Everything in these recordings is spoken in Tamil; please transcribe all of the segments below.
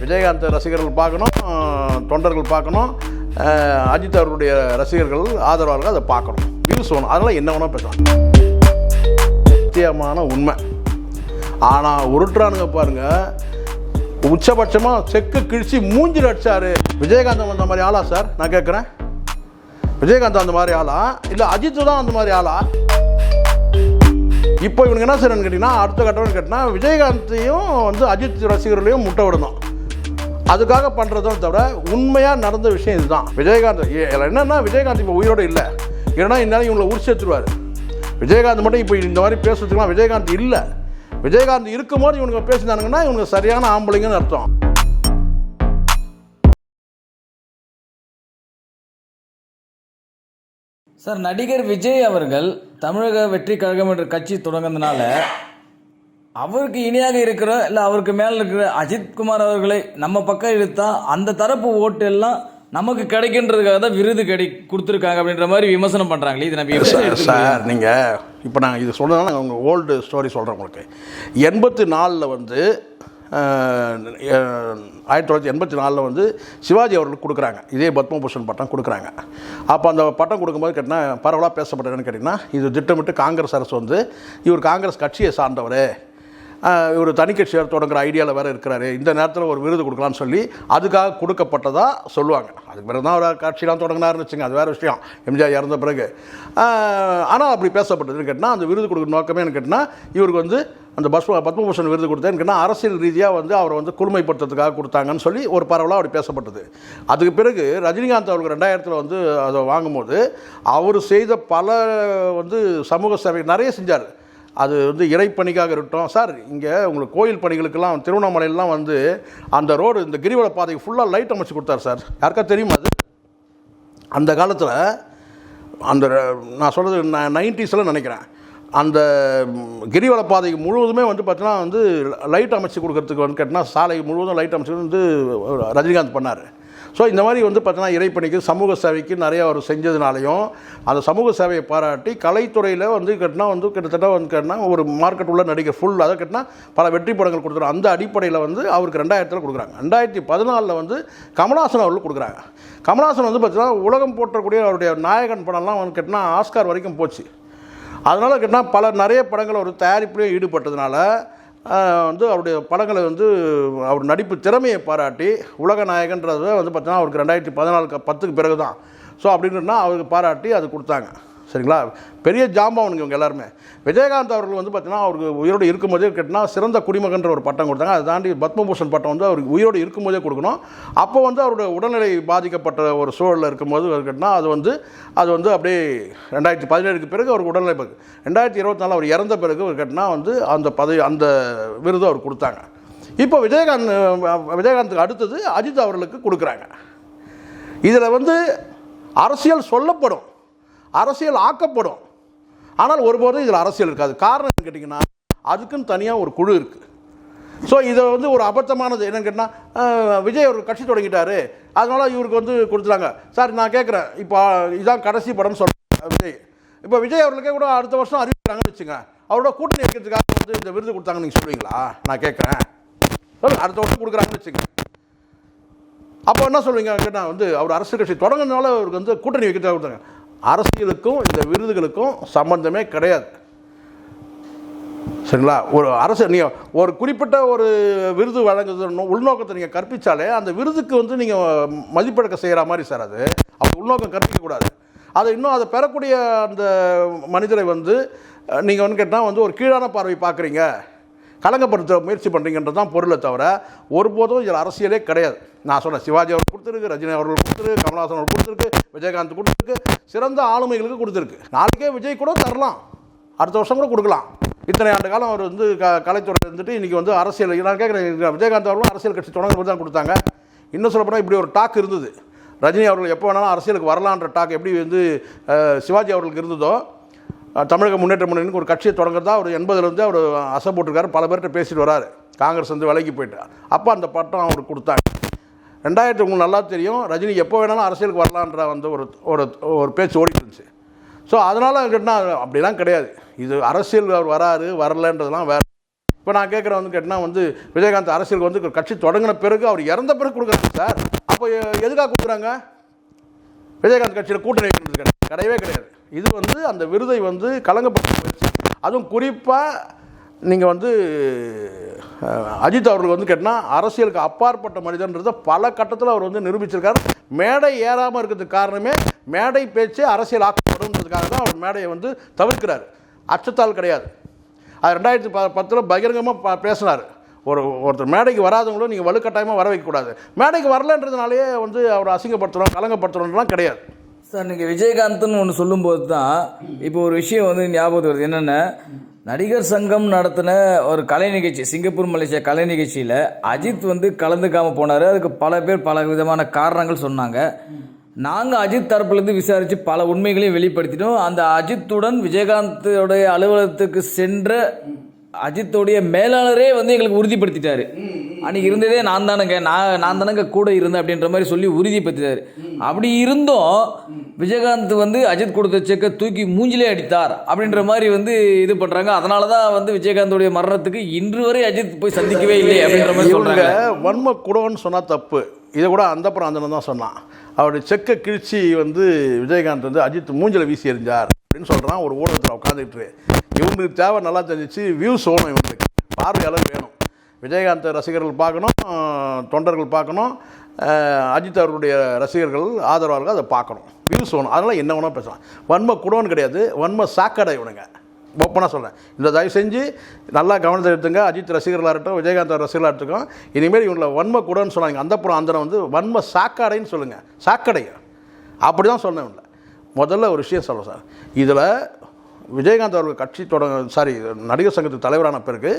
விஜயகாந்த் ரசிகர்கள் பார்க்கணும் தொண்டர்கள் பார்க்கணும் அஜித் அவர்களுடைய ரசிகர்கள் ஆதரவாளர்கள் அதை பார்க்கணும். வியூஸ் வேணும் அதனால் என்ன வேணால் பேசலாம். சத்தியமான உண்மை. ஆனால் உருட்டுறானுங்க பாருங்கள் உச்சபட்சமாக செக்கு கிழிச்சு மூஞ்சில் அடித்தார் விஜயகாந்த் அந்த மாதிரி ஆளா சார் நான் கேட்குறேன் விஜயகாந்த் அந்த மாதிரி ஆளா? இல்லை அஜித் தான் அந்த மாதிரி ஆளா? இப்போ இவனுக்கு என்ன செய்யணும்னு கேட்டிங்கன்னா அடுத்த கட்டம்னு கேட்டினா விஜயகாந்தையும் வந்து அஜித் ரசிகர்களையும் முட்டை விடணும். அதுக்காக பண்ணுறதும் தவிர உண்மையாக நடந்த விஷயம் இதுதான். விஜயகாந்த் என்னென்னா என்னன்னா விஜயகாந்த் இப்போ உயிரோடு இல்லை. ஏன்னா இந்நேரம் இவங்களை உரிச்சு எடுத்துருவார் விஜயகாந்த் மட்டும் இப்போ இந்த மாதிரி பேசுறதுக்குலாம் விஜயகாந்த் இல்லை. விஜயகாந்த் இருக்கும்போது இவனுங்க பேசினானுங்கன்னா இவங்க சரியான ஆம்பளைங்கன்னு அர்த்தம். சார் நடிகர் விஜய் அவர்கள் தமிழக வெற்றி கழகம் என்ற கட்சி தொடங்கினதுனால அவருக்கு இணையாக இருக்கிற இல்லை அவருக்கு மேலே இருக்கிற அஜித் குமார் அவர்களை நம்ம பக்கம் இழுத்தா அந்த தரப்பு ஓட்டு எல்லாம் நமக்கு கிடைக்கின்றதுக்காக தான் விருது கிடை கொடுத்துருக்காங்க அப்படின்ற மாதிரி விமர்சனம் பண்ணுறாங்களே இது நம்ம எடுத்துக்க முடியும்? சார் நீங்கள் இப்போ நான் இது சொல்கிறதுனால நான் உங்கள் ஓல்டு ஸ்டோரி சொல்கிறேன் உங்களுக்கு. எண்பத்தி நாலில் வந்து ஆயிரத்தி தொள்ளாயிரத்தி எண்பத்தி நாலில் வந்து சிவாஜி அவர்களுக்கு கொடுக்குறாங்க. இதே பத்மபூஷன் பட்டம் கொடுக்குறாங்க. அப்போ அந்த பட்டம் கொடுக்கும்போது கேட்டிங்கன்னா பரவலாக பேசப்பட்டதுன்னு கேட்டிங்கன்னா இது திட்டமிட்டு காங்கிரஸ் அரசு வந்து இவர் காங்கிரஸ் கட்சியை சார்ந்தவர். ஒரு இவர் தனி கட்சியார் தொடங்குற ஐடியாவில் வேறு இருக்கிறாரு. இந்த நேரத்தில் ஒரு விருது கொடுக்கலாம்னு சொல்லி அதுக்காக கொடுக்கப்பட்டதாக சொல்லுவாங்க. அதுக்கு பிறகு தான் அவர் கட்சியெலாம் தொடங்கினார்னு வச்சுங்க அது வேறு விஷயம். எம்ஜிஆர் இறந்த பிறகு. ஆனால் அப்படி பேசப்பட்டதுன்னு கேட்டால் அந்த விருது கொடுக்குற நோக்கமே என்ன கேட்டால் இவருக்கு வந்து அந்த பஸ்ம பத்மபூஷன் விருது கொடுத்தேன்னு கேட்டால் அரசியல் ரீதியாக வந்து அவரை வந்து குழுமைப்படுத்துறதுக்காக கொடுத்தாங்கன்னு சொல்லி ஒரு பரவலாக அப்படி பேசப்பட்டது. அதுக்கு பிறகு ரஜினிகாந்த் அவருக்கு ரெண்டாயிரத்தில் வந்து அதை வாங்கும்போது அவர் செய்த பல வந்து சமூக சேவை நிறைய செஞ்சார். அது வந்து இறைப்பணிக்காக இருக்கட்டும். சார் இங்கே உங்களுக்கு கோயில் பணிகளுக்கெல்லாம் திருவண்ணாமலையெல்லாம் வந்து அந்த ரோடு இந்த கிரிவல பாதைக்கு ஃபுல்லாக லைட் அமைச்சு கொடுத்தாரு சார். யாருக்கா தெரியுமா அது? அந்த காலத்தில் அந்த நான் சொல்கிறது நைன்டிஸில் நினைக்கிறேன். அந்த கிரிவல பாதைக்கு முழுவதுமே வந்து பார்த்தீங்கன்னா வந்து லைட் அமைச்சு கொடுக்கறதுக்கு வந்து கேட்டால் சாலை முழுவதும் லைட் அமைச்சு வந்து ரஜினிகாந்த் பண்ணார். ஸோ இந்த மாதிரி வந்து பார்த்தீங்கன்னா இறைப்பணிக்கு சமூக சேவைக்கு நிறைய அவர் செஞ்சதுனாலையும் அந்த சமூக சேவையை பாராட்டி கலைத்துறையில் வந்து கேட்டினா வந்து கிட்டத்தட்ட வந்து கேட்டினா ஒரு மார்க்கெட் உள்ள நடிகர் ஃபுல் அதை கேட்டினா பல வெற்றி படங்கள் கொடுத்துரும் அந்த அடிப்படையில் வந்து அவருக்கு ரெண்டாயிரத்தில் கொடுக்குறாங்க. ரெண்டாயிரத்தி பதினாலில் வந்து கமலாசன் அவர்கள் கொடுக்குறாங்க. கமலாசன் வந்து பார்த்தீங்கன்னா உலகம் போற்றக்கூடிய அவருடைய நாயகன் படம்லாம் வந்து கேட்டினா ஆஸ்கார் வரைக்கும் போச்சு. அதனால் கேட்டால் பல நிறைய படங்கள் ஒரு தயாரிப்புலேயும் ஈடுபட்டதுனால வந்து அவருடைய படங்களை வந்து அவர் நடிப்பு திறமையை பாராட்டி உலக நாயகன்றதை வந்து பார்த்தீங்கன்னா அவருக்கு ரெண்டாயிரத்தி பதினாலுக்கு பத்துக்கு பிறகு தான் ஸோ அப்படின்னா அவருக்கு பாராட்டி அது கொடுத்தாங்க. சரிங்களா? பெரிய ஜாம்பவனுங்க இவங்க எல்லாருமே. விஜயகாந்த் அவர்கள் வந்து பார்த்தீங்கன்னா அவருக்கு உயிரோடு இருக்கும்போதே கேட்டால் சிறந்த குடிமகன்ற ஒரு பட்டம் கொடுத்தாங்க. அதை தாண்டி பத்மபூஷன் பட்டம் வந்து அவருக்கு உயிரோடு இருக்கும்போதே கொடுக்கணும். அப்போ வந்து அவருடைய உடல்நிலை பாதிக்கப்பட்ட ஒரு சூழலில் இருக்கும்போது கேட்டால் அது வந்து அது வந்து அப்படியே ரெண்டாயிரத்தி பதினேழுக்கு பிறகு அவருக்கு உடல்நிலை பிறகு ரெண்டாயிரத்தி இருபத்தி நாலு அவர் இறந்த பிறகு அவர் கேட்டால் வந்து அந்த பதவி அந்த விருது அவர் கொடுத்தாங்க. இப்போ விஜயகாந்த் விஜயகாந்துக்கு அடுத்தது அஜித் அவர்களுக்கு கொடுக்குறாங்க. இதில் வந்து அரசியல் சொல்லப்படும். அரசியல் ஆக்கப்படும். ஆனால் ஒருபோதும் இதில் அரசியல் இருக்காது. காரணம் என்னன்னு கேட்டிங்கன்னா அதுக்குன்னு தனியாக ஒரு குழு இருக்குது ஸோ இதை வந்து ஒரு அபத்தமானது என்னன்னு கேட்டால் விஜய் ஒரு கட்சி தொடங்கிட்டாரு. அதனால் இவருக்கு வந்து கொடுத்துட்டாங்க. சார் நான் கேட்குறேன். இப்போ இதுதான் கடைசி படம்னு சொல்கிறேன் விஜய். இப்போ விஜய் அவர்களுக்கே கூட அடுத்த வருஷம் அறிவிக்கிறாங்கன்னு வச்சுங்க அவரோட கூட்டணி வைக்கிறதுக்காக வந்து இந்த விருது கொடுத்தாங்கன்னு நீங்கள் சொல்லுவீங்களா? நான் கேட்குறேன். சொல்லுங்க. அடுத்த வருஷம் கொடுக்குறாங்கன்னு வச்சுங்க அப்போ என்ன சொல்லுவீங்க? கேட்டால் வந்து அவர் அரசியல் கட்சி தொடங்கினால அவருக்கு வந்து கூட்டணி வைக்கிறதா கொடுத்தாங்க. அரசியலுக்கும் இந்த விருதுகளுக்கும் சம்பந்தமே கிடையாது. சரிங்களா? ஒரு அரசு நீங்கள் ஒரு குறிப்பிட்ட ஒரு விருது வழங்குறது உள்நோக்கத்தை நீங்கள் கற்பித்தாலே அந்த விருதுக்கு வந்து நீங்கள் மதிப்பெடுக்க செய்கிற மாதிரி சார் அது. அப்போ உள்நோக்கம் கற்பிக்கக்கூடாது அதை இன்னும் அதை பெறக்கூடிய அந்த மனிதரை வந்து நீங்கள் வந்து கேட்டால் வந்து ஒரு கீழான பார்வை பார்க்குறீங்க களங்கப்படுத்த முயற்சி பண்ணுறீங்கன்றது தான் பொருளை தவிர ஒருபோதும் இதில் அரசியலே கிடையாது. நான் சொன்னேன் சிவாஜி அவர்கள் கொடுத்துருக்கு ரஜினி அவர்கள் கொடுத்துருக்கு கமல்ஹாசன் அவர்கள் கொடுத்துருக்கு விஜயகாந்த் கொடுத்துருக்கு சிறந்த ஆளுமைகளுக்கு கொடுத்துருக்கு. நாளைக்கே விஜய் கூட தரலாம். அடுத்த வருஷம் கூட கொடுக்கலாம். இத்தனை ஆண்டு காலம் அவர் வந்து க கலைத்துறையில் இருந்துட்டு இன்றைக்கி வந்து அரசியல் நான் கேட்குறேன் விஜயகாந்த் அவர்களும் அரசியல் கட்சி தொடங்கும்போது தான் கொடுத்தாங்க. இன்னும் சொல்லப்போனால் இப்படி ஒரு டாக் இருந்தது. ரஜினி அவர்கள் எப்போ வேணாலும் அரசியலுக்கு வரலான்ற டாக் எப்படி வந்து சிவாஜி அவர்களுக்கு இருந்ததோ தமிழக முன்னேற்ற முன்னணிக்கு ஒரு கட்சியை தொடங்குறதா அவர் எண்பதுலேருந்து அவர் அசை போட்டிருக்காரு பல பேர்கிட்ட பேசிட்டு வராரு. காங்கிரஸ் வந்து விலைக்கு போயிட்டார். அப்போ அந்த பட்டம் அவருக்கு கொடுத்தாங்க. ரெண்டாயிரத்தி உங்களுக்கு நல்லா தெரியும். ரஜினி எப்போ வேணாலும் அரசியலுக்கு வரலான்ற வந்து ஒரு ஒரு ஒரு பேச்சு ஓடிட்டு இருந்துச்சு. ஸோ அதனால் கேட்டால் அப்படிலாம் கிடையாது. இது அரசியல் அவர் வராரு வரலன்றதெல்லாம் வேறு. இப்போ நான் கேட்குறேன் வந்து கேட்டால் வந்து விஜயகாந்த் அரசியலுக்கு வந்து கட்சி தொடங்கின பிறகு அவர் இறந்த பிறகு கொடுக்குறாங்க சார். அப்போ எதுக்காக கொடுக்குறாங்க? விஜயகாந்த் கட்சியில் கூட்டணி வைக்கிறது கிடையாது கிடையவே கிடையாது. இது வந்து அந்த விருதை வந்து கலங்கப்படுத்த முயற்சி. அதுவும் குறிப்பாக நீங்கள் வந்து அஜித் அவர்கள் வந்து கேட்டால் அரசியலுக்கு அப்பாற்பட்ட மனிதன்றதை பல கட்டத்தில் அவர் வந்து நிரூபிச்சிருக்காரு. மேடை ஏறாமல் இருக்கிறதுக்கு காரணமே மேடை பேச்சு அரசியல் ஆக்கப்படும்ன்றதுக்காக தான் அவர் மேடையை வந்து தவிர்க்கிறார். அச்சத்தால் கிடையாது. அது ரெண்டாயிரத்தி ப பத்தில் பகிரங்கமாக பேசினார். ஒரு ஒருத்தர் மேடைக்கு வராதவங்களும் நீங்கள் வலுக்கட்டாயமாக வர வைக்கக்கூடாது. மேடைக்கு வரலன்றதுனாலேயே வந்து அவர் அசிங்கப்படுத்துகிறோம் கலங்கப்படுத்துகிறோம்லாம் கிடையாது. சார் நீங்கள் விஜயகாந்த்னு ஒன்று சொல்லும்போது தான் இப்போ ஒரு விஷயம் வந்து ஞாபகத்துக்கு வருது. என்னென்ன நடிகர் சங்கம் நடத்தின ஒரு கலை நிகழ்ச்சி சிங்கப்பூர் மலேசியா கலை நிகழ்ச்சியில் அஜித் வந்து கலந்துக்காமல் போனார். அதுக்கு பல பேர் பல விதமான காரணங்கள் சொன்னாங்க. நாங்கள் அஜித் தரப்புலேருந்து விசாரித்து பல உண்மைகளையும் வெளிப்படுத்திட்டோம். அந்த அஜித்துடன் விஜயகாந்தோடைய அலுவலகத்துக்கு சென்ற அஜித்தோடைய மேலாளரே வந்து எங்களுக்கு உறுதிப்படுத்திட்டாரு. அன்னைக்கு இருந்ததே நான் தானேங்க. நான் நான் தானேங்க கூட இருந்தேன் அப்படின்ற மாதிரி சொல்லி உறுதிப்படுத்திட்டாரு. அப்படி இருந்தும் விஜயகாந்த் வந்து அஜித் கொடுத்த செக்கை தூக்கி மூஞ்சிலே அடித்தார் அப்படின்ற மாதிரி வந்து இது பண்றாங்க. அதனால தான் வந்து விஜயகாந்தோடைய மரணத்துக்கு இன்று வரை அஜித் போய் சந்திக்கவே இல்லை அப்படின்ற மாதிரி சொல்றாங்க. வன்ம குடோன்னு சொன்னால் தப்பு. இதை கூட அந்தப்புறம் அந்தனம் தான் சொன்னான். அவருடைய செக்கை கிழிச்சி வந்து விஜயகாந்த் வந்து அஜித் மூஞ்சில வீசி எறிஞ்சார் அப்படின்னு சொல்கிறான் ஒரு ஊடகத்தில் உட்காந்துட்டு இவங்களுக்கு தேவை நல்லா தெரிஞ்சிச்சு வியூஸ் வேணும் இவங்களுக்கு. பார்வையாளர் வேணும். விஜயகாந்த் ரசிகர்கள் பார்க்கணும் தொண்டர்கள் பார்க்கணும் அஜித் அவர்களுடைய ரசிகர்கள் ஆதரவாளர்கள் அதை பார்க்கணும். வியூஸ் வேணும். அதனால் என்ன வேணால் பேசலாம். வன்ம குடோன்னு கிடையாது வன்ம சாக்கடை இவனுங்க. ஓப்பனாக சொல்கிறேன் இந்த தயவு செஞ்சு நல்லா கவனத்தை எடுத்துங்க. அஜித் ரசிகர்களாக இருக்கட்டும் விஜயகாந்த் ரசிகர்களாக இருக்கட்டும் இனிமேல் இவங்களை வன்ம கூடன்னு சொன்னாங்க அந்த புறம் அந்த வந்து வன்ம சாக்கடைன்னு சொல்லுங்கள் சாக்கடை அப்படி தான் சொன்னேன் இவங்கள. முதல்ல ஒரு விஷயம் சொல்ல சார். இதில் விஜயகாந்த் அவர்கள் கட்சி தொடங்க சாரி நடிகர் சங்கத்துக்கு தலைவரான பிறகு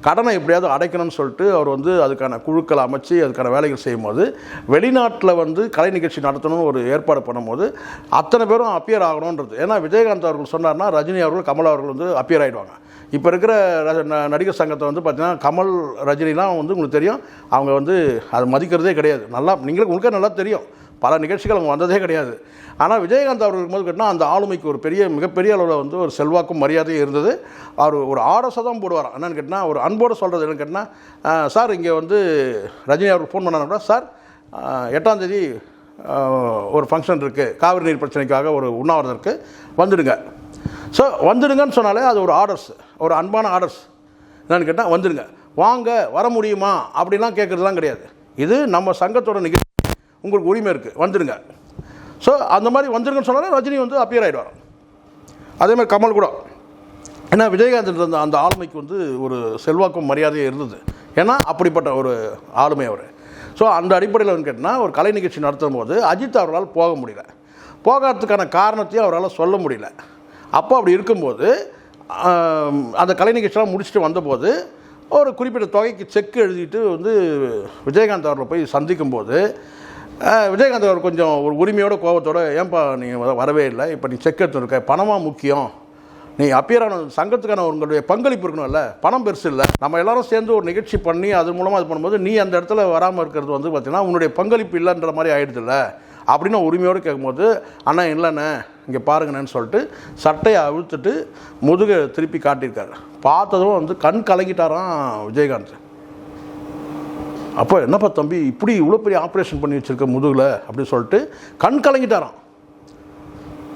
கடனை எப்படியாவது அடைக்கணும்னு சொல்லிட்டு அவர் வந்து அதுக்கான குழுக்களை அமைச்சு அதுக்கான வேலைகள் செய்யும்போது வெளிநாட்டில் வந்து கலை நிகழ்ச்சி நடத்தணும்னு ஒரு ஏற்பாடு பண்ணும்போது அத்தனை பேரும் அப்பியர் ஆகணுன்றது ஏன்னா விஜயகாந்த் அவர்கள் சொன்னார்னா ரஜினி அவர்கள் கமல் அவர்கள் வந்து அப்பியர் ஆகிடுவாங்க இப்போ இருக்கிற ந- நடிகர் சங்கத்தை வந்து பார்த்திங்கன்னா கமல் ரஜினிலாம் வந்து உங்களுக்கு தெரியும். அவங்க வந்து அதை மதிக்கிறதே கிடையாது. நல்லா நீங்களுக்கு உங்களுக்கே நல்லா தெரியும். பல நிகழ்ச்சிகள் அவங்க வந்ததே கிடையாது. ஆனால் விஜயகாந்த் அவர் போது கேட்டால் அந்த ஆளுமைக்கு ஒரு பெரிய மிகப்பெரிய அளவில் வந்து ஒரு செல்வாக்கும் மரியாதையும் இருந்தது. அவர் ஒரு ஆர்டர்ஸை தான் போடுவார். என்னென்னு கேட்டால் ஒரு அன்போடு சொல்கிறது என்னென்னு கேட்டால் சார் இங்கே வந்து ரஜினி அவருக்கு ஃபோன் பண்ணாங்கன்னா சார் எட்டாந்தேதி ஒரு ஃபங்க்ஷன் இருக்குது காவிரி நீர் பிரச்சனைக்காக ஒரு உண்ணாவிரதம் இருக்குது வந்துடுங்க. ஸோ வந்துடுங்கன்னு சொன்னாலே அது ஒரு ஆர்டர்ஸ் ஒரு அன்பான ஆர்டர்ஸ் என்னென்னு கேட்டால் வந்துடுங்க. வாங்க வர முடியுமா? அப்படிலாம் கேட்குறதுலாம் கிடையாது. இது நம்ம சங்கத்தோட நிகழ்ச்சி. உங்களுக்கு உரிமை இருக்குது வந்துடுங்க ஸோ அந்த மாதிரி வந்துருங்கன்னு சொன்னாலே ரஜினி வந்து அப்பியர் ஆகிடுவார் அதே மாதிரி கமல் கூட. ஏன்னா விஜயகாந்த் இருந்த அந்த ஆளுமைக்கு வந்து ஒரு செல்வாக்கும் மரியாதையும் இருந்தது. ஏன்னா அப்படிப்பட்ட ஒரு ஆளுமை அவர். ஸோ அந்த அடிப்படையில் வந்து கேட்டால் ஒரு கலை நிகழ்ச்சி நடத்தும் போது அஜித் அவரால் போக முடியல. போகாததுக்கான காரணத்தையும் அவரால் சொல்ல முடியல. அப்போ அப்படி இருக்கும்போது அந்த கலை நிகழ்ச்சியெல்லாம் முடிச்சுட்டு வந்தபோது ஒரு குறிப்பிட்ட தொகைக்கு செக் எழுதிட்டு வந்து விஜயகாந்த் அவர்களை போய் சந்திக்கும்போது விஜயகாந்த் அவர் கொஞ்சம் ஒரு உரிமையோட கோபத்தோடு ஏன்பா நீ வரவே இல்லை. இப்போ நீ செக் எடுத்துருக்க பணமாக முக்கியம். நீ அப்பியரான சங்கத்துக்கான உங்களுடைய பங்களிப்பு இருக்கணும்ல. பணம் பெருசு இல்லை. நம்ம எல்லாரும் சேர்ந்து ஒரு நிகழ்ச்சி பண்ணி அது மூலமாக இது பண்ணும்போது நீ அந்த இடத்துல வராமல் இருக்கிறது வந்து பார்த்தீங்கன்னா உன்னுடைய பங்களிப்பு இல்லைன்ற மாதிரி ஆகிடுதுல்ல அப்படின்னு உரிமையோடு கேட்கும்போது அண்ணா இல்லைண்ணே இங்கே பாருங்கண்ணேன்னு சொல்லிட்டு சட்டையை அழுத்துட்டு முதுகை திருப்பி காட்டியிருக்காரு. பார்த்ததும் வந்து கண் கலங்கிட்டாராம் விஜயகாந்த். அப்போ என்னப்பா தம்பி இப்படி இவ்வளோ பெரிய ஆப்ரேஷன் பண்ணி வச்சிருக்க முதுகில்? அப்படின்னு சொல்லிட்டு கண் கலங்கிட்டாராம்.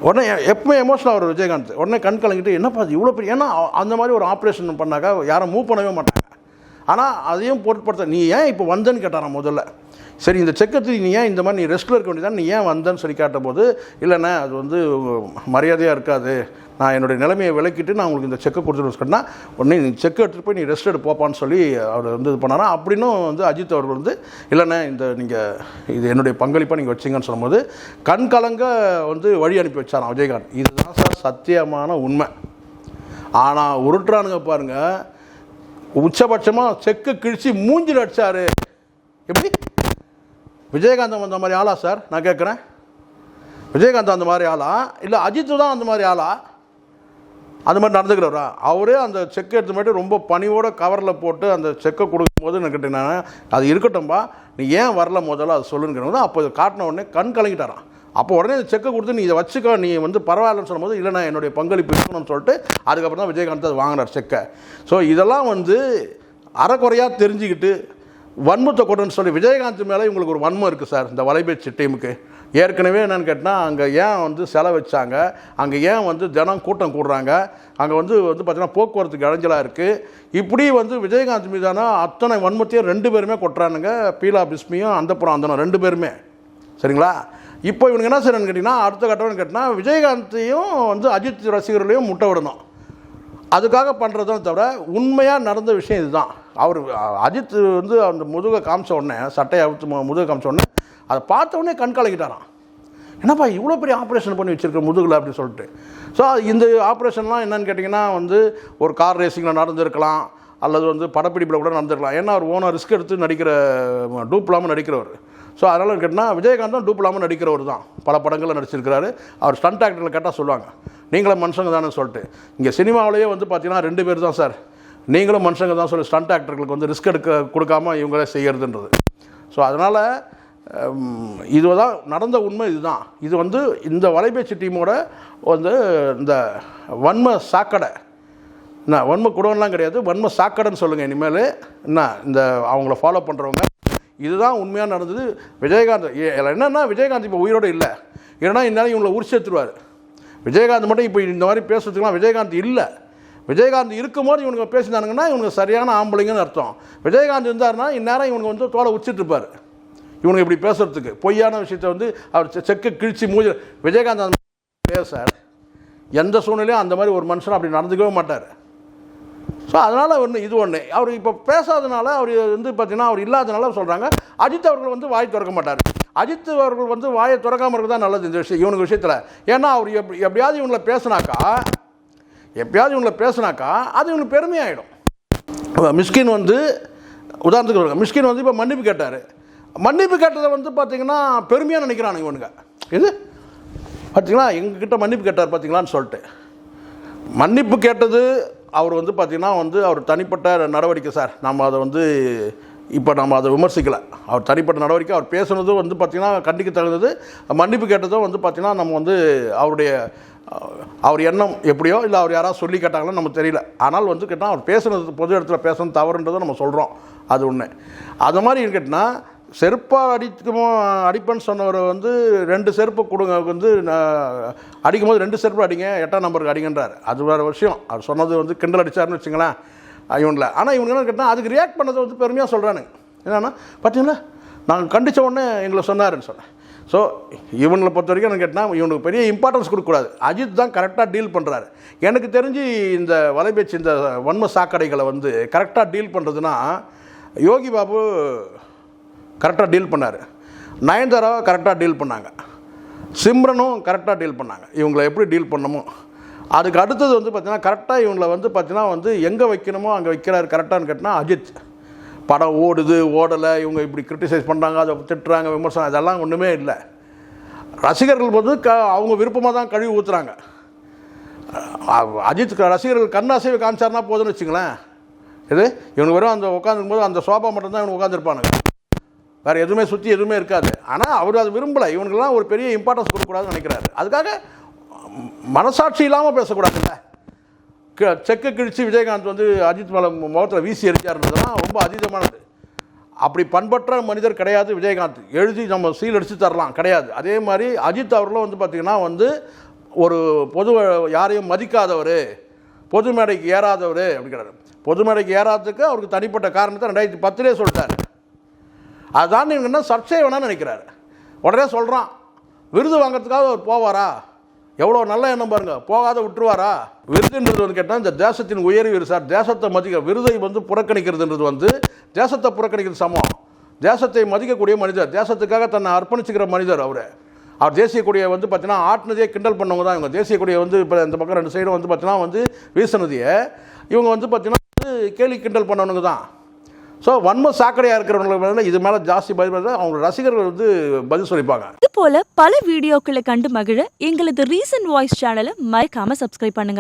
உடனே எப்பவுமே எமோஷனல் அவர் விஜயகாந்த். உடனே கண் கலங்கிட்டு என்னப்பா இது இவ்வளோ பெரிய ஏன்னா அந்த மாதிரி ஒரு ஆப்ரேஷன் பண்ணாக்கா யாரும் மூவ் பண்ணவே மாட்டாங்க. ஆனால் அதையும் பொருட்படுத்த நீ ஏன் இப்போ வந்தேன்னு கேட்டாராம் முதல்ல. சரி இந்த செக்கத்து நீ ஏன் இந்த மாதிரி நீ ரெஸ்ட்டில் இருக்க வேண்டியதான் நீ ஏன் வந்தேன்னு சொல்லி காட்டும்போது இல்லைண்ணே அது வந்து மரியாதையாக இருக்காது. நான் என்னுடைய நிலைமையை விளக்கிட்டு நான் உங்களுக்கு இந்த செக்கை கொடுத்துட்டு சொன்னால் உடனே நீ செக்கை எடுத்துகிட்டு போய் நீ ரெஸ்ட் எடு சொல்லி அவர் வந்து இது பண்ணாரா? அப்படின்னும் வந்து அஜித் அவர்கள் வந்து இல்லைண்ணே இந்த நீங்கள் இது என்னுடைய பங்களிப்பாக நீங்கள் வச்சிங்கன்னு சொல்லும்போது கண் கலங்க வந்து வழி அனுப்பி வச்சாராம் விஜயகாந்த். இதுதான் சார் சத்தியமான உண்மை. ஆனால் உருட்டுறானுங்க பாருங்க. உச்சபட்சமாக செக்கை கிழிச்சு மூஞ்சில் அடித்தார் எப்படி? விஜயகாந்த் அந்த மாதிரி ஆளா சார்? நான் கேட்குறேன் விஜயகாந்த் அந்த மாதிரி ஆளா? இல்லை அஜித் தான் அந்த மாதிரி ஆளா? அந்த மாதிரி நடந்துக்கிறவரா? அவரே அந்த செக் எடுத்து மட்டும் ரொம்ப பணியோடு கவரில் போட்டு அந்த செக்கை கொடுக்கும்போது என்ன கேட்டீங்கன்னா அது இருக்கட்டும்பா. நீ ஏன் வரல முதல்ல? அது சொல்லுங்கிறது அப்போ இதை காட்டின உடனே கண் கலங்கிட்டாராம். அப்போ உடனே இந்த செக்கை கொடுத்து நீ இதை வச்சுக்க. நீ வந்து பரவாயில்லன்னு சொல்லும்போது இல்லை நான் என்னுடைய பங்களிப்பு இருக்கணும்னு சொல்லிட்டு அதுக்கப்புறம் தான் விஜயகாந்த் அது வாங்கினார் செக்கை. ஸோ இதெல்லாம் வந்து அறக்குறையாக தெரிஞ்சுக்கிட்டு வன்மத்தை கொண்டுன்னு சொல்லி விஜயகாந்த் மேலே இவங்களுக்கு ஒரு வன்மம் இருக்குது சார் இந்த வலைபேச்சு டீமுக்கு. ஏற்கனவே என்னென்னு கேட்டால் அங்கே ஏன் வந்து செலை வச்சாங்க அங்கே ஏன் வந்து தினம் கூட்டம் கூடுறாங்க அங்கே வந்து வந்து பார்த்திங்கன்னா போக்குவரத்துக்கு இடைஞ்சலாக இருக்குது இப்படி வந்து விஜயகாந்த் மீதான அத்தனை வன்மத்தையும் ரெண்டு பேருமே கொட்டுறானுங்க பீலா பிஸ்மியும் அந்தப்புறம் அந்தனும் ரெண்டு பேருமே. சரிங்களா? இப்போ இவனுக்கு என்ன செய்யணும்னு கேட்டிங்கன்னா அடுத்த கட்டம்னு கேட்டால் விஜயகாந்தையும் வந்து அஜித் ரசிகர்களையும் முட்டை விடணும். அதுக்காக பண்ணுறதுன்னு தவிர உண்மையாக நடந்த விஷயம் இதுதான். அவர் அஜித் வந்து அந்த முதுகை காமிச்ச உடனே சட்டையை அவுத்து மு- முதுகை காமிச்ச உடனே அதை பார்த்த உடனே கண் என்னப்பா இவ்வளோ பெரிய ஆப்ரேஷன் பண்ணி வச்சுருக்க முதுகில் அப்படின்னு சொல்லிட்டு. ஸோ இந்த ஆப்ரேஷன்லாம் என்னன்னு கேட்டிங்கன்னா வந்து ஒரு கார் ரேசிங்கில் நடந்திருக்கலாம் அல்லது வந்து படப்பிடிப்பில் கூட நடந்திருக்கலாம். ஏன்னா அவர் ஓனர் ரிஸ்க் எடுத்து நடிக்கிற டூப் இல்லாமல் நடிக்கிறவர். ஸோ அதனால் கேட்டால் விஜயகாந்தும் டூப் இல்லாமல் நடிக்கிறவர் தான். பல படங்களில் நடிச்சிருக்கிறாரு. அவர் ஸ்டண்ட் ஆக்டரில் கேட்டால் சொல்லுவாங்க. நீங்களும் மனுஷங்க தானே சொல்லிட்டு. இங்கே சினிமாவிலேயே வந்து பார்த்தீங்கன்னா ரெண்டு பேர் தான் சார். நீங்களும் மனுஷங்க தான் சொல்லி ஸ்டண்ட் ஆக்டர்களுக்கு வந்து ரிஸ்க் எடுக்க கொடுக்காம இவங்களே செய்கிறதுன்றது ஸோ அதனால் இதுதான் நடந்த உண்மை இதுதான். இது வந்து இந்த வலைபேச்சு டீமோட வந்து இந்த வன்ம சாக்கடை. என்ன வன்ம குடம்லாம் கிடையாது வன்ம சாக்கடைன்னு சொல்லுங்கள் இனிமேல். என்ன இந்த அவங்கள ஃபாலோ பண்ணுறவங்க இதுதான் உண்மையாக நடந்தது. விஜயகாந்த் ஏ- விஜயகாந்த் இப்போ உயிரோடு இல்லை. ஏன்னா இந்நேரம் இவங்களை உரிச்செத்துருவார் விஜயகாந்த் மட்டும் இப்போ இந்த மாதிரி பேசுறதுக்கெலாம் விஜயகாந்த் இல்லை. விஜயகாந்த் இருக்கும்போது இவனுங்க பேசினானுங்கன்னா இவங்க சரியான ஆம்பளைங்கன்னு அர்த்தம். விஜயகாந்த் இருந்தாருன்னா இந்நேரம் இவனுக்கு வந்து தோலை உச்சிட்டு இருப்பார். இவனுங்க இப்படி பேசுறதுக்கு. பொய்யான விஷயத்தை வந்து அவர் செ- கிழிச்சு மூஞ்சி விஜயகாந்த் அந்த பேசார் எந்த சூழ்நிலையும் அந்த மாதிரி ஒரு மனுஷன் அப்படி நடந்துக்கவே மாட்டார். ஸோ அதனால் ஒன்று இது ஒன்று அவர் இப்போ பேசாதனால அவர் வந்து பார்த்தீங்கன்னா அவர் இல்லாதனால சொல்கிறாங்க அஜித் அவர்கள் வந்து வாய் திறக்க மாட்டார். அஜித் அவர்கள் வந்து வாயை திறக்காமல் இருக்கிறது தான் நல்லது இந்த விஷயம் இவனுக்கு விஷயத்தில். ஏன்னா அவர் எப்படி எப்படியாவது இவங்களை பேசுனாக்கா எப்பயாவது இவங்களை பேசுனாக்கா அது இவங்களுக்கு பெருமையாயிடும். மிஸ்கின் வந்து உதாரணத்துக்கு வருங்க மிஸ்கின் வந்து இப்போ மன்னிப்பு கேட்டார். மன்னிப்பு கேட்டதை வந்து பார்த்தீங்கன்னா பெருமையாக நினைக்கிறானுங்க இவனுங்க. இது? பார்த்தீங்களா எங்ககிட்ட மன்னிப்பு கேட்டார் பார்த்தீங்களான்னு சொல்லிட்டு. மன்னிப்பு கேட்டது அவர் வந்து பார்த்திங்கன்னா வந்து அவர் தனிப்பட்ட நடவடிக்கை சார். நம்ம அதை வந்து இப்போ நம்ம அதை விமர்சிக்கலை. அவர் தனிப்பட்ட நடவடிக்கை அவர் பேசுனதும் வந்து பார்த்திங்கன்னா கண்டிக்க தகுந்தது. மன்னிப்பு கேட்டதும் வந்து பார்த்திங்கன்னா நம்ம வந்து அவருடைய அவர் எண்ணம் எப்படியோ இல்லை அவர் யாராவது சொல்லி கேட்டாங்களோ நமக்கு தெரியல. ஆனால் வந்து கேட்டால் அவர் பேசுனது பொது இடத்துல பேசணும் தவறுன்றதை நம்ம சொல்கிறோம் அது ஒன்று அது மாதிரி கேட்டினா செருப்பாக அடிக்குமோ அடிப்பேன்னு சொன்னவர் வந்து ரெண்டு செருப்பு கொடுங்க வந்து நான் அடிக்கும் போது ரெண்டு செருப்பு அடிங்க எட்டாம் நம்பருக்கு அடிங்கன்றார். அது வேறு விஷயம். அவர் சொன்னது வந்து கிண்டல் அடிச்சாருன்னு வச்சுங்களேன் இவனில் ஆனால் இவங்க என்ன கேட்டால் அதுக்கு ரியாக்ட் பண்ணதை வந்து பெருமையாக சொல்கிறானுங்க என்னென்னா பார்த்தீங்களா நாங்கள் கண்டித்த உடனே எங்களை சொன்னாருன்னு சொன்னேன். ஸோ இவங்களை பொறுத்த வரைக்கும் எனக்கு கேட்டால் இவனுக்கு பெரிய இம்பார்ட்டன்ஸ் கொடுக்கக்கூடாது. அஜித் தான் கரெக்டாக டீல் பண்ணுறாரு எனக்கு தெரிஞ்சு இந்த வலைபேச்சு இந்த வன்ம சாக்கடைகளை வந்து கரெக்டாக டீல் பண்ணுறதுன்னா யோகி பாபு கரெக்டாக டீல் பண்ணார். நயன்தாராவை கரெக்டாக டீல் பண்ணாங்க. சிம்ரனும் கரெக்டாக டீல் பண்ணாங்க. இவங்களை எப்படி டீல் பண்ணணுமோ. அதுக்கு அடுத்தது வந்து பார்த்தீங்கன்னா கரெக்டாக இவங்களை வந்து பார்த்தீங்கன்னா வந்து எங்கே வைக்கணுமோ அங்கே வைக்கிறாரு கரெக்டானு கேட்டால் அஜித். படம் ஓடுது ஓடலை இவங்க இப்படி கிரிட்டிசைஸ் பண்ணுறாங்க அதை திட்டுறாங்க விமர்சனம் இதெல்லாம் ஒன்றுமே இல்லை. ரசிகர்கள் வந்து க அவங்க விருப்பமாக தான் கழுவி ஊற்றுறாங்க அஜித் ரசிகர்கள் கண்ணாசைவை காமிச்சாருன்னா போதும்னு வச்சுங்களேன் இது இவனுக்கு வெறும் அந்த உட்காந்துருக்கும் போது அந்த சோபா மட்டும்தான் இவனுக்கு உட்காந்துருப்பானுங்க வேறு எதுவுமே சுற்றி எதுவுமே இருக்காது. ஆனால் அவர் அது விரும்பலை. இவனுக்கெல்லாம் ஒரு பெரிய இம்பார்ட்டன்ஸ் கொடுக்கக்கூடாதுன்னு நினைக்கிறாரு. அதுக்காக மனசாட்சி இல்லாமல் பேசக்கூடாதுல்ல. செக்கு கிழிச்சு விஜயகாந்த் வந்து அஜித் மேலே முகத்தில் வீசி எரிஞ்சாருன்றதுலாம் ரொம்ப அதீதமானது. அப்படி பண்பற்ற மனிதர் கிடையாது விஜயகாந்த். எழுதி நம்ம சீல் அடித்து தரலாம் கிடையாது. அதே மாதிரி அஜித் அவர்களும் வந்து பார்த்திங்கன்னா வந்து ஒரு பொது யாரையும் மதிக்காதவர் பொது மேடைக்கு ஏறாதவர் அப்படிங்கிறாரு. பொது மேடைக்கு ஏறாததுக்கு அவருக்கு தனிப்பட்ட காரணத்தை ரெண்டாயிரத்தி பத்துலேயே சொல்லிட்டாரு. அதான் என்ன சர்ச்சை வேணாம்னு நினைக்கிறாரு. உடனே சொல்கிறான் விருது வாங்கிறதுக்காக அவர் போவாரா? எவ்வளோ நல்ல எண்ணம் பாருங்க. போகாத விட்டுருவாரா? விருதுன்றது வந்து கேட்டால் இந்த தேசத்தின் உயர்வு சார். தேசத்தை மதிக்க விருதை வந்து புறக்கணிக்கிறதுன்றது வந்து தேசத்தை புறக்கணிக்கிறது சமம். தேசத்தை மதிக்கக்கூடிய மனிதர் தேசத்துக்காக தன்னை அர்ப்பணிச்சுக்கிற மனிதர் அவர். அவர் தேசிய கொடியை வந்து பார்த்தீங்கன்னா ஆட்டினதே கிண்டல் பண்ணவங்க தான் இவங்க. தேசிய கொடியை வந்து இப்போ இந்த பக்கம் ரெண்டு சைடும் வந்து பார்த்தீங்கன்னா வந்து வீசினதையே இவங்க வந்து பார்த்தீங்கன்னா வந்து கேலி கிண்டல் பண்ணவனுங்க தான். ஸோ வன்ம சாக்கடையாக இருக்கிறவங்களுக்கு மேலே இது மேலே ஜாஸ்தி பதில் அவங்க ரசிகர்கள் வந்து பதில் சொல்லிப்பாங்க. இது போல பல வீடியோக்களை கண்டு மகிழ எங்களது ரீசன்ட் வாய்ஸ் சேனலை மறக்காம சப்ஸ்கிரைப் பண்ணுங்க.